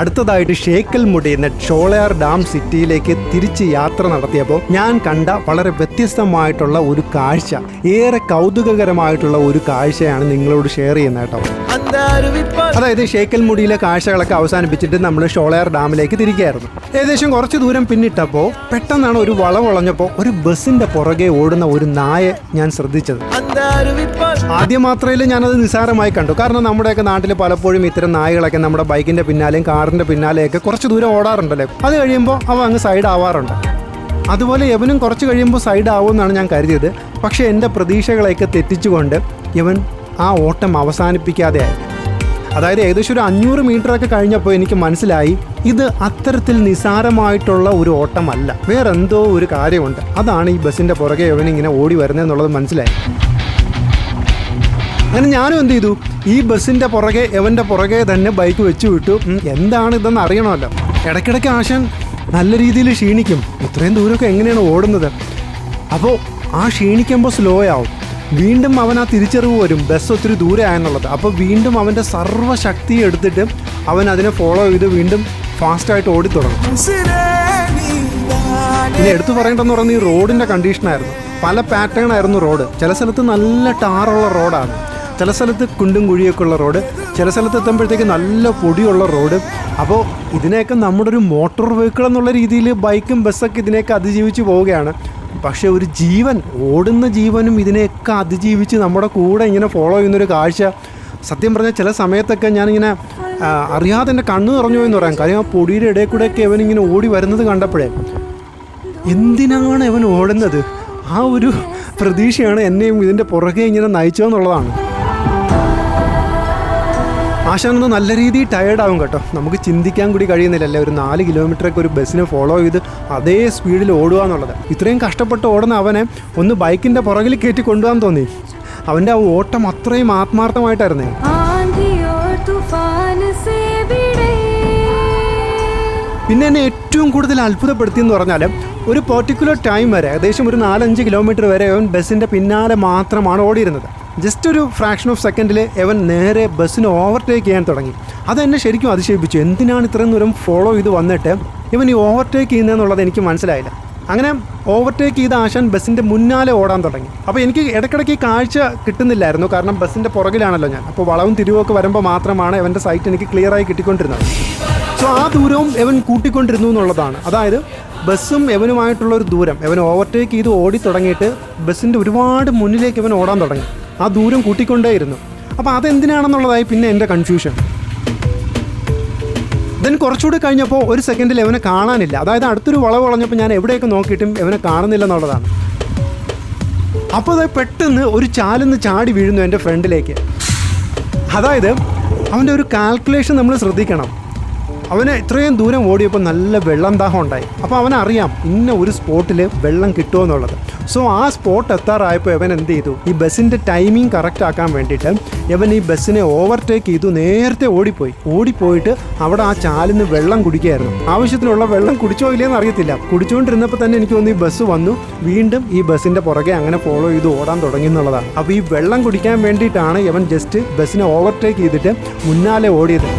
അടുത്തതായിട്ട് ഷേക്കൽ മുടിയുന്ന ഷോളയാർ ഡാം സിറ്റിയിലേക്ക് തിരിച്ച് യാത്ര നടത്തിയപ്പോൾ ഞാൻ കണ്ട വളരെ വ്യത്യസ്തമായിട്ടുള്ള ഒരു കാഴ്ച. ഏറെ കൗതുകകരമായിട്ടുള്ള ഒരു കാഴ്ചയാണ് നിങ്ങളോട് ഷെയർ ചെയ്യുന്നത് കേട്ടോ. അതായത് ഷേക്കൽ മുടിയിലെ കാഴ്ചകളൊക്കെ അവസാനിപ്പിച്ചിട്ട് നമ്മൾ ഷോളയാർ ഡാമിലേക്ക് തിരികെയായിരുന്നു. ഏകദേശം കുറച്ച് ദൂരം പിന്നിട്ടപ്പോൾ പെട്ടെന്നാണ് ഒരു വളവളഞ്ഞപ്പോൾ ഒരു ബസ്സിന്റെ പുറകെ ഓടുന്ന ഒരു നായെ ഞാൻ ശ്രദ്ധിച്ചത്. ആദ്യം മാത്രമേ ഞാനത് നിസ്സാരമായി കണ്ടു. കാരണം നമ്മുടെയൊക്കെ നാട്ടിൽ പലപ്പോഴും ഇത്തരം നായകളൊക്കെ നമ്മുടെ ബൈക്കിന്റെ പിന്നാലെയും കാറിന്റെ പിന്നാലെയൊക്കെ കുറച്ച് ദൂരം ഓടാറുണ്ടല്ലേ? അത് കഴിയുമ്പോൾ അവ അങ്ങ് സൈഡ് ആവാറുണ്ട്. അതുപോലെ യവനും കുറച്ച് കഴിയുമ്പോൾ സൈഡ് ആവുമെന്നാണ് ഞാൻ കരുതിയത്. പക്ഷേ എന്റെ പ്രതീക്ഷകളെയൊക്കെ തെറ്റിച്ചുകൊണ്ട് യവൻ ആ ഓട്ടം അവസാനിപ്പിക്കാതെ ആയി. അതായത് ഏകദേശം ഒരു അഞ്ഞൂറ് മീറ്ററൊക്കെ കഴിഞ്ഞപ്പോൾ എനിക്ക് മനസ്സിലായി ഇത് അത്തരത്തിൽ നിസാരമായിട്ടുള്ള ഒരു ഓട്ടമല്ല. വേറെന്തോ ഒരു കാര്യമുണ്ട്. അതാണ് ഈ ബസ്സിന്റെ പുറകെ യവനിങ്ങനെ ഓടി വരുന്നതെന്നുള്ളത് മനസ്സിലായി. അങ്ങനെ ഞാനും എന്ത് ചെയ്തു? ഈ ബസ്സിന്റെ പുറകെ എവന്റെ പുറകെ തന്നെ ബൈക്ക് വെച്ച് വിട്ടു. എന്താണ് ഇതെന്ന് അറിയണമല്ലോ. ഇടയ്ക്കിടയ്ക്ക് ആശാൻ നല്ല രീതിയിൽ ക്ഷീണിക്കും. ഇത്രയും ദൂരമൊക്കെ എങ്ങനെയാണ് ഓടുന്നത്? അപ്പോൾ ആ ക്ഷീണിക്കുമ്പോൾ സ്ലോ ആവും. വീണ്ടും അവൻ ആ തിരിച്ചറിവ് വരും ബസ് ഒത്തിരി ദൂരെ ആയെന്നുള്ളത്. അപ്പോൾ വീണ്ടും അവന്റെ സർവശക്തി എടുത്തിട്ട് അവൻ അതിനെ ഫോളോ ചെയ്ത് വീണ്ടും ഫാസ്റ്റായിട്ട് ഓടിത്തുടങ്ങും ഇനി എടുത്തു പറയേണ്ടതെന്ന് പറഞ്ഞാൽ ഈ റോഡിന്റെ കണ്ടീഷനായിരുന്നു പല പാറ്റേൺ ആയിരുന്നു റോഡ് ചില സ്ഥലത്ത് നല്ല ടാറുള്ള റോഡാണ് ചില സ്ഥലത്ത് കുണ്ടും കുഴിയൊക്കെ ഉള്ള റോഡ് ചില സ്ഥലത്ത് എത്തുമ്പോഴത്തേക്ക് നല്ല പൊടിയുള്ള റോഡ്. അപ്പോൾ ഇതിനെയൊക്കെ നമ്മുടെ ഒരു മോട്ടോർ വെഹിക്കിൾ എന്നുള്ള രീതിയിൽ ബൈക്കും ബസ്സൊക്കെ ഇതിനെയൊക്കെ അതിജീവിച്ച് പോവുകയാണ്. പക്ഷെ ഒരു ജീവൻ ഓടുന്ന ജീവനും ഇതിനെയൊക്കെ അതിജീവിച്ച് നമ്മുടെ കൂടെ ഇങ്ങനെ ഫോളോ ചെയ്യുന്നൊരു കാഴ്ച. സത്യം പറഞ്ഞാൽ ചില സമയത്തൊക്കെ ഞാനിങ്ങനെ അറിയാതെ എന്റെ കണ്ണ് നിറഞ്ഞു പോയെന്ന് പറയാം. കാര്യം ആ പൊടിയുടെ ഇടയിൽ കൂടെയൊക്കെ ഇങ്ങനെ ഓടി വരുന്നത് കണ്ടപ്പോഴേ എന്തിനാണ് അവൻ ഓടുന്നത്? ആ ഒരു പ്രതീക്ഷയാണ് എന്നെയും ഇതിന്റെ പുറകെ ഇങ്ങനെ നയിച്ചതെന്നുള്ളതാണ്. ആശാനൊന്ന് നല്ല രീതിയിൽ ടയേർഡാവും കേട്ടോ. നമുക്ക് ചിന്തിക്കാൻ കൂടി കഴിയുന്നില്ല അല്ലേ? ഒരു നാല് കിലോമീറ്ററൊക്കെ ഒരു ബസ്സിനെ ഫോളോ ചെയ്ത് അതേ സ്പീഡിൽ ഓടുക എന്നുള്ളത്. ഇത്രയും കഷ്ടപ്പെട്ട് ഓടുന്ന അവനെ ഒന്ന് ബൈക്കിന്റെ പുറകിൽ കയറ്റി കൊണ്ടുപോകാൻ തോന്നി. അവന്റെ ആ ഓട്ടം അത്രയും ആത്മാർത്ഥമായിട്ടായിരുന്നേ. പിന്നെ എന്നെ ഏറ്റവും കൂടുതൽ അത്ഭുതപ്പെടുത്തിയെന്ന് പറഞ്ഞാൽ ഒരു പെർട്ടിക്കുലർ ടൈം വരെ ഏകദേശം ഒരു നാലഞ്ച് കിലോമീറ്റർ വരെ അവൻ ബസ്സിന്റെ പിന്നാലെ മാത്രമാണ് ഓടിയിരുന്നത്. ജസ്റ്റ് ഒരു ഫ്രാക്ഷൻ ഓഫ് സെക്കൻഡിൽ എവൻ നേരെ ബസ്സിനെ ഓവർടേക്ക് ചെയ്യാൻ തുടങ്ങി. അതെന്നെ ശരിക്കും അതിശയിപ്പിച്ചു. എന്തിനാണ് ഇത്രയും ദൂരം ഫോളോ ചെയ്ത് വന്നിട്ട് ഇവൻ ഈ ഓവർടേക്ക് ചെയ്യുന്നതെന്നുള്ളത് എനിക്ക് മനസ്സിലായില്ല. അങ്ങനെ ഓവർടേക്ക് ചെയ്ത ആശാൻ ബസ്സിന്റെ മുന്നാലെ ഓടാൻ തുടങ്ങി. അപ്പോൾ എനിക്ക് ഇടയ്ക്കിടയ്ക്ക് കാഴ്ച കിട്ടുന്നില്ലായിരുന്നു. കാരണം ബസ്സിന്റെ പുറകിലാണല്ലോ ഞാൻ. അപ്പോൾ വളവും തിരിവൊക്കെ വരുമ്പോൾ മാത്രമാണ് അവന്റെ സൈറ്റ് എനിക്ക് ക്ലിയറായി കിട്ടിക്കൊണ്ടിരുന്നത്. സോ ആ ദൂരവും എവൻ കൂട്ടിക്കൊണ്ടിരുന്നു എന്നുള്ളതാണ്. അതായത് ബസ്സും എവനുമായിട്ടുള്ള ഒരു ദൂരം. എവൻ ഓവർടേക്ക് ചെയ്ത് ഓടി തുടങ്ങിയിട്ട് ബസ്സിന്റെ ഒരുപാട് മുന്നിലേക്ക് ഇവൻ ഓടാൻ തുടങ്ങി. ആ ദൂരം കൂട്ടിക്കൊണ്ടേയിരുന്നു. അപ്പോൾ അതെന്തിനാണെന്നുള്ളതായി പിന്നെ എന്റെ കൺഫ്യൂഷൻ ദെൻ കുറച്ചുകൂടി കഴിഞ്ഞപ്പോൾ ഒരു സെക്കൻഡിൽ എവനെ കാണാനില്ല. അതായത് അടുത്തൊരു വളവ് വളഞ്ഞപ്പോൾ ഞാൻ എവിടെയൊക്കെ നോക്കിയിട്ടും എവനെ കാണുന്നില്ല എന്നുള്ളതാണ് അപ്പോൾ അത് പെട്ടെന്ന് ഒരു ചാലിന്ന് ചാടി വീഴുന്നു എന്റെ ഫ്രണ്ടിലേക്ക് അതായത് അവന്റെ ഒരു കാൽക്കുലേഷൻ നമ്മൾ ശ്രദ്ധിക്കണം. അവന് ഇത്രയും ദൂരം ഓടിയപ്പോൾ നല്ല വെള്ളം ദാഹം ഉണ്ടായി. അപ്പോൾ അവനറിയാം ഇന്ന ഒരു സ്പോട്ടിൽ വെള്ളം കിട്ടുമെന്നുള്ളത് സോ ആ സ്പോട്ട് എത്താറായപ്പോൾ അവൻ എന്ത് ചെയ്തു? ഈ ബസ്സിന്റെ ടൈമിംഗ് കറക്റ്റ് ആക്കാൻ വേണ്ടിയിട്ട് അവൻ ഈ ബസ്സിനെ ഓവർടേക്ക് ചെയ്തു നേരത്തെ ഓടിപ്പോയി. ഓടിപ്പോയിട്ട് അവിടെ ആ ചാലിന്ന് വെള്ളം കുടിക്കുകയായിരുന്നു. ആവശ്യത്തിനുള്ള വെള്ളം കുടിച്ചോ ഇല്ലയെന്ന് അറിയത്തില്ല. കുടിച്ചുകൊണ്ടിരുന്നപ്പോൾ തന്നെ എനിക്ക് തോന്നുന്നു ഈ ബസ് വന്നു. വീണ്ടും ഈ ബസ്സിന്റെ പുറകെ അങ്ങനെ ഫോളോ ചെയ്ത് ഓടാൻ തുടങ്ങി എന്നുള്ളതാണ്. അപ്പോൾ ഈ വെള്ളം കുടിക്കാൻ വേണ്ടിയിട്ടാണ് അവൻ ജസ്റ്റ് ബസ്സിനെ ഓവർടേക്ക് ചെയ്തിട്ട് മുന്നാലെ ഓടിയത്.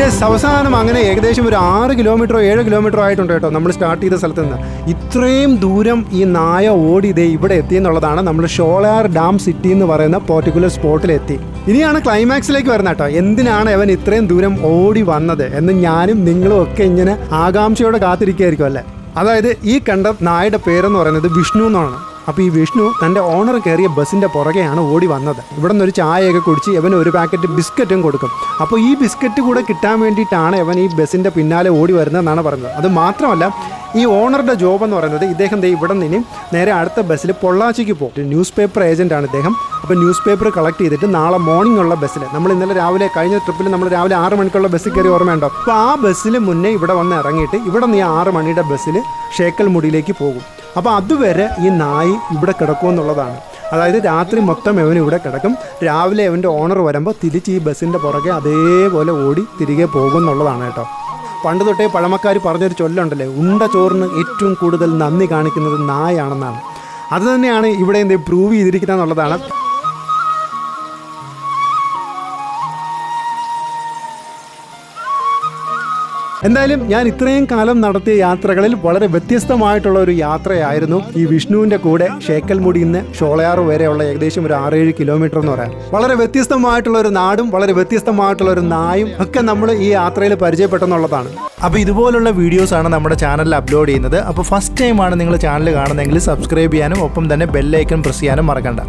യെസ് അവസാനം അങ്ങനെ ഏകദേശം ഒരു ആറ് കിലോമീറ്ററോ ഏഴ് കിലോമീറ്ററോ ആയിട്ടുണ്ട് കേട്ടോ നമ്മൾ സ്റ്റാർട്ട് ചെയ്ത സ്ഥലത്ത് നിന്ന്. ഇത്രയും ദൂരം ഈ നായ ഓടി ഇതേ ഇവിടെ എത്തി എന്നുള്ളതാണ് നമ്മൾ ഷോളയാർ ഡാം സിറ്റി എന്ന് പറയുന്ന പോർട്ടിക്കുലർ സ്പോട്ടിലെത്തി ഇനിയാണ് ക്ലൈമാക്സിലേക്ക് വരുന്നത് കേട്ടോ. എന്തിനാണ് അവൻ ഇത്രയും ദൂരം ഓടി വന്നത് എന്ന് ഞാനും നിങ്ങളും ഒക്കെ ഇങ്ങനെ ആകാംക്ഷയോടെ കാത്തിരിക്കുകയായിരിക്കും അല്ലേ? അതായത് ഈ കണ്ട നായയുടെ പേരെന്ന് പറയുന്നത് വിഷ്ണു എന്നാണ്. അപ്പോൾ ഈ വിഷ്ണു തന്റെ ഓണർ കയറിയ ബസ്സിന്റെ പുറകെയാണ് ഓടി വന്നത്. ഇവിടെ നിന്ന് ഒരു ചായയൊക്കെ കുടിച്ച് ഇവൻ ഒരു പാക്കറ്റ് ബിസ്ക്കറ്റും കൊടുക്കും. അപ്പോൾ ഈ ബിസ്ക്കറ്റ് കൂടെ കിട്ടാൻ വേണ്ടിയിട്ടാണ് ഇവൻ ഈ ബസ്സിന്റെ പിന്നാലെ ഓടി വരുന്നതെന്നാണ് പറഞ്ഞത്. അത് മാത്രമല്ല ഈ ഓണറുടെ ജോബ് എന്ന് പറയുന്നത് ഇദ്ദേഹം ഇവിടെ നിന്ന് നേരെ അടുത്ത ബസ്സിൽ പൊള്ളാച്ചിക്ക് പോകും. ന്യൂസ് പേപ്പർ ഏജന്റ് ആണ് ഇദ്ദേഹം. അപ്പോൾ ന്യൂസ് പേപ്പർ കളക്ട് ചെയ്തിട്ട് നാളെ മോർണിംഗ് ഉള്ള ബസ്സിൽ നമ്മൾ ഇന്നലെ രാവിലെ കഴിഞ്ഞ ട്രിപ്പിൽ നമ്മൾ രാവിലെ ആറ് മണിക്കുള്ള ബസ്സിൽ കയറി ഓർമ്മയുണ്ടോ? അപ്പോൾ ആ ബസ്സിൽ മുന്നേ ഇവിടെ വന്ന് ഇറങ്ങിയിട്ട് ഇവിടെ നിന്ന് ഈ ആറ് മണിയുടെ ബസ്സിൽ ഷേക്കൽ മുടിയിലേക്ക് പോകും. അപ്പോൾ അതുവരെ ഈ നായി ഇവിടെ കിടക്കുമെന്നുള്ളതാണ് അതായത് രാത്രി മൊത്തം ഇവൻ ഇവിടെ കിടക്കും. രാവിലെ ഇവന്റെ ഓണർ വരുമ്പോൾ തിരിച്ച് ഈ ബസ്സിന്റെ പുറകെ അതേപോലെ ഓടി തിരികെ പോകും എന്നുള്ളതാണ് കേട്ടോ. പണ്ട് തൊട്ടേ പഴമക്കാർ പറഞ്ഞൊരു ചൊല്ലുണ്ടല്ലേ ഉണ്ട ചോറിന് ഏറ്റവും കൂടുതൽ നന്ദി കാണിക്കുന്നത് നായാണെന്നാണ്. അത് തന്നെയാണ് ഇവിടെ എന്ത് പ്രൂവ് ചെയ്തിരിക്കുന്നത് എന്നുള്ളതാണ്. എന്തായാലും ഞാൻ ഇത്രയും കാലം നടത്തിയ യാത്രകളിൽ വളരെ വ്യത്യസ്തമായിട്ടുള്ള ഒരു യാത്രയായിരുന്നു ഈ വിഷ്ണുവിന്റെ കൂടെ ഷേക്കൽമുടി നിന്ന് ഷോളയാർ വരെയുള്ള ഏകദേശം ഒരു ആറേഴ് കിലോമീറ്റർ എന്ന് പറയാം. വളരെ വ്യത്യസ്തമായിട്ടുള്ള ഒരു നാടും വളരെ വ്യത്യസ്തമായിട്ടുള്ള ഒരു നായും ഒക്കെ നമ്മൾ ഈ യാത്രയിൽ പരിചയപ്പെട്ടെന്നുള്ളതാണ്. അപ്പോൾ ഇതുപോലുള്ള വീഡിയോസ് ആണ് നമ്മുടെ ചാനലിൽ അപ്ലോഡ് ചെയ്യുന്നത്. അപ്പോൾ ഫസ്റ്റ് ടൈമാണ് നിങ്ങൾ ചാനൽ കാണുന്നതെങ്കിൽ സബ്സ്ക്രൈബ് ചെയ്യാനും ഒപ്പം തന്നെ ബെല്ലൈക്കൺ പ്രസ് ചെയ്യാനും മറക്കണ്ട.